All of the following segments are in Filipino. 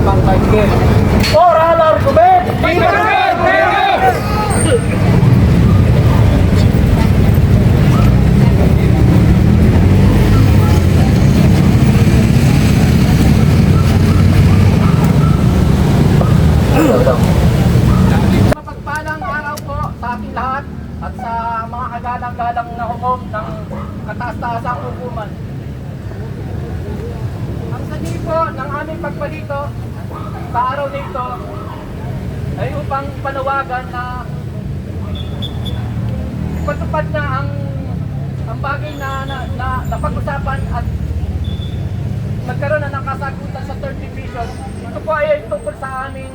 Kasamang Michael. Oral argument! Mapagpalang araw po sa ating lahat at sa mga kagalang-galang na hukom ng kataas-taasang hukuman. Ang sanhi po ng aming pagpalito sa araw na ito ay upang panawagan na ipatupad na ang ang bagay na, na, na napag-usapan at nagkaroon na ng kasagutan sa third division. Ito po ay tungkol sa aming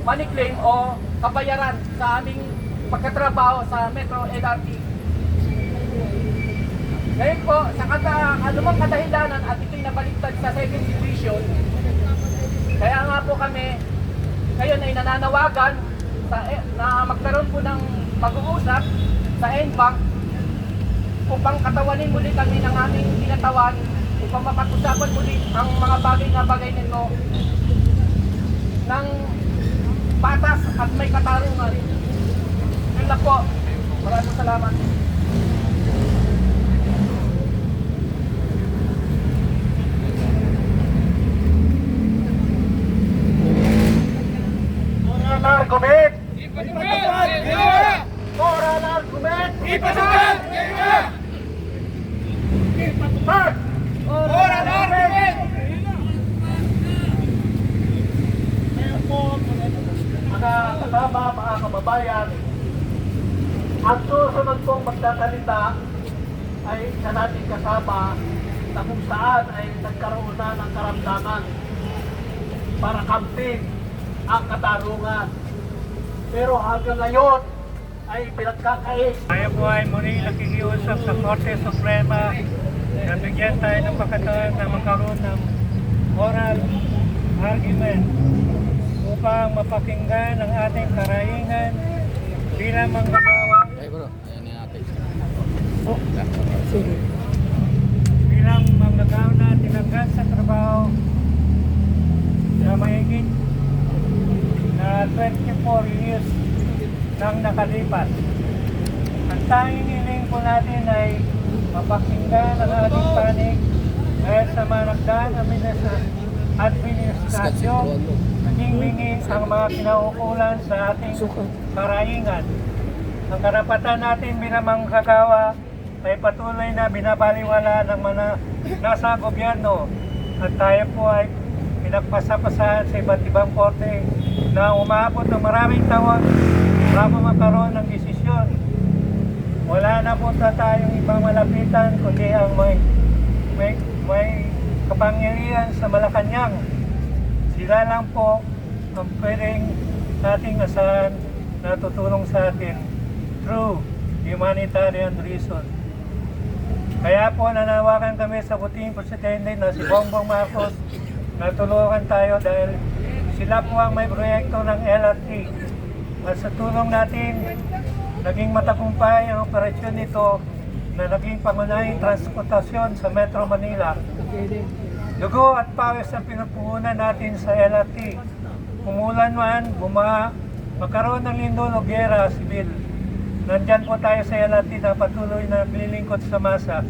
money claim o kabayaran sa aming pagkatrabaho sa Metro LRT. Ngayon po, sa kata, anumang kadahilanan at ito'y nabaliktad sa 2nd Division, kaya nga po kami ngayon ay nananawagan sa, eh, na magkaroon po ng pag-uusap sa NBank upang katawanin muli kami ng aming tinatawan upang mapag-usapan muli ang mga bagay na bagay nito ng patas at may katarungan. Yun lang po. Maraming salamat. Argument! Oral argument! Ipatupad! Ipatupad! Oral argument! Mga kasama, mga kababayan, ang susunod pong magtatalita ay isa nating kasama na kung saan ay nagkaroon na ng karamdaman para campaign ang katarungan. Pero hanggang ngayon ay pinagkakait. Tayo po ay muli nakikiusap sa Korte Suprema. Na bigyan tayo ng pagkataon na magkaroon ng oral argument upang mapakinggan ang ating karaingan bilang manggagawa Ay bro, ayan na natin. bilang manggagawa na tinanggal sa trabaho na mahigit na 24 years nang nakalipas. Ang tanging hiling po natin ay mapakinggan ang ating panig dahil sa managdaan administ- administrasyon naging mingi ang mga kinaukulan sa ating karaingan. Ang karapatan natin bilang manggagawa ay patuloy na binabaliwala ng mga nasa gobyerno at tayo po ay pinagpasapasahan sa iba't ibang korte na umabot ng maraming taon bago magkaroon ng desisyon. Wala na po na tayong ibang malapitan kundi ang may, may, may kapangyarihan sa Malacanang. Sila lang po ang pwedeng ating asahan na tutulong sa atin through humanitarian reason. Kaya po nanawakan kami sa puting presidente na si Bongbong Marcos na tulungan tayo dahil sila po ang may proyekto ng LRT. At sa tulong natin, naging matagumpay ang operasyon nito na naging pangunahing transportasyon sa Metro Manila. Dugo at pawis ang pinupuhunan natin sa LRT. Umulan man, buma, magkaroon ng lindol o gyera sibil. Nandyan po tayo sa LRT na patuloy na nililingkod sa masa.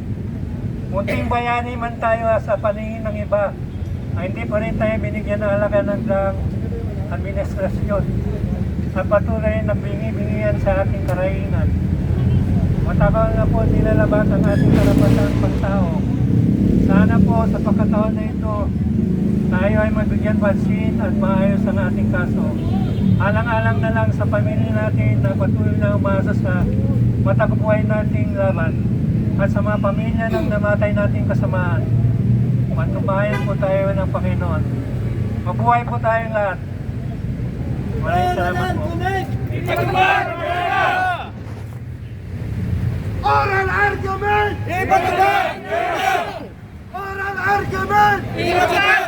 Munting bayani man tayo sa paningin ng iba, ay hindi pa rin tayo binigyan ng halaga ng administrasyon at patuloy na bingi-bingihan sa ating karaingan. Matagal na po nilalabas ang ating karapatan pagtao. Sana po sa pagkataon na ito, tayo ay mabigyan pansin at maayos ang ating kaso. Alang-alang na lang sa pamilya natin na patuloy na umasa sa matagubuhay nating laban at sa mga pamilya ng namatay nating kasamaan. Matubayan po tayo ng Panginoon. Mabuhay po tayong lahat. Maraming salamat po. Oral argument! Oral argument! ang binitawan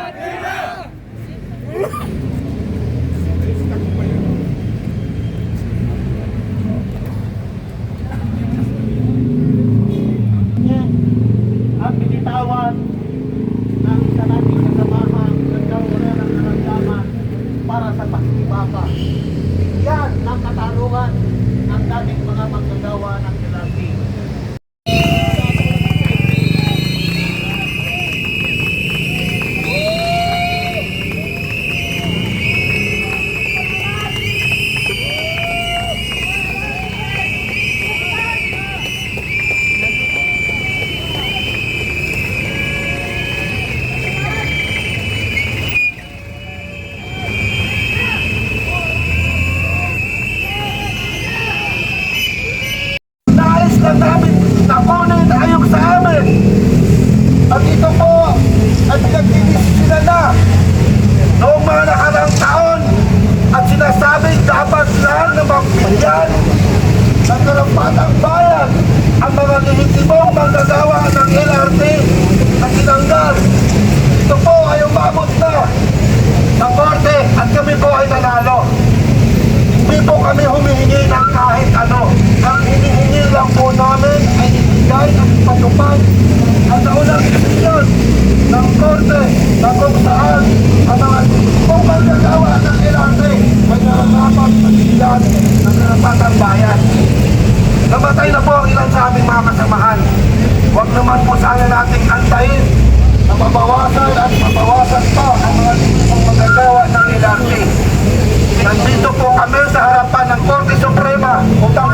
아, 깜짝이야. Huwag naman po sana nating antayin na mabawasan at mabawasan pa ang mga tipong magagawa ng ilang Nandito po kami sa harapan ng Korte Suprema upang